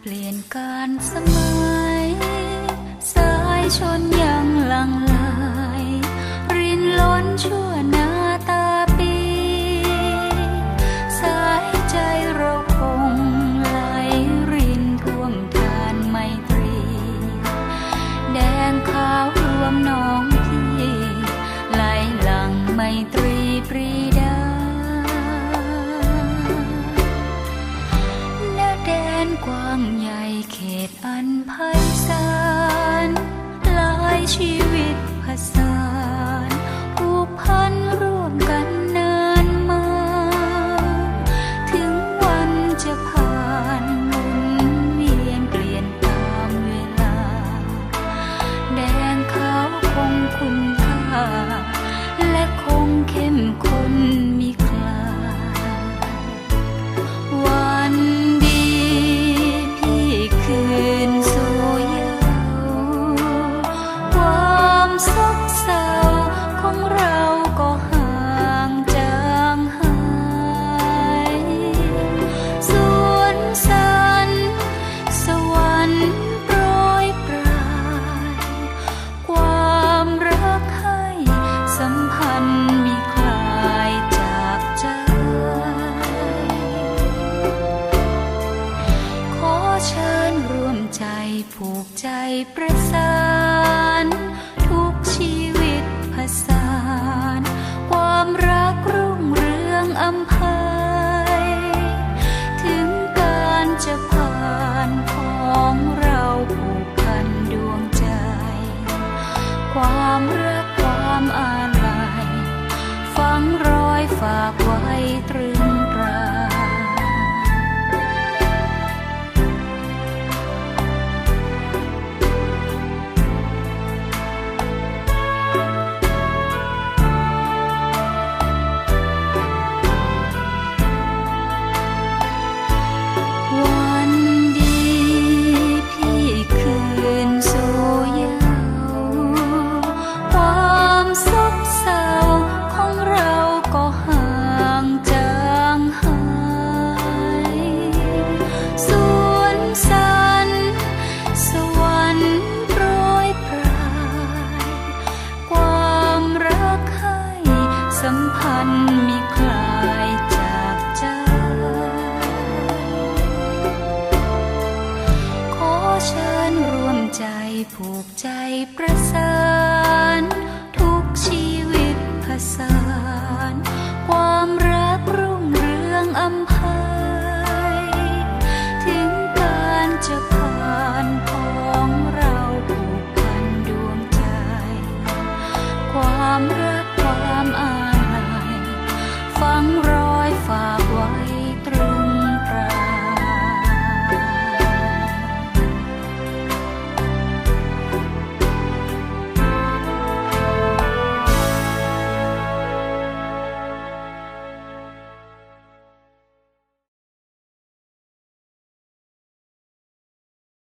เปลี่ยนการสมัย สายชนยังหลังไหลรินล้นชั่วหนาตาปี สายใจเราคงไหลรินท่วมทานไมตรี แดงขาวรวมน้องพี่ไหลหลังไมตรีปรีด ผูกใจประสานทุกชีวิต ผูกใจประสาน ทุกชีวิตผสาน ความรักรุ่งเรืองอำไพยถึงการจะผ่านของเราผูกพันดวงใจ ความรักความอาลัยฝังรอยฝ่า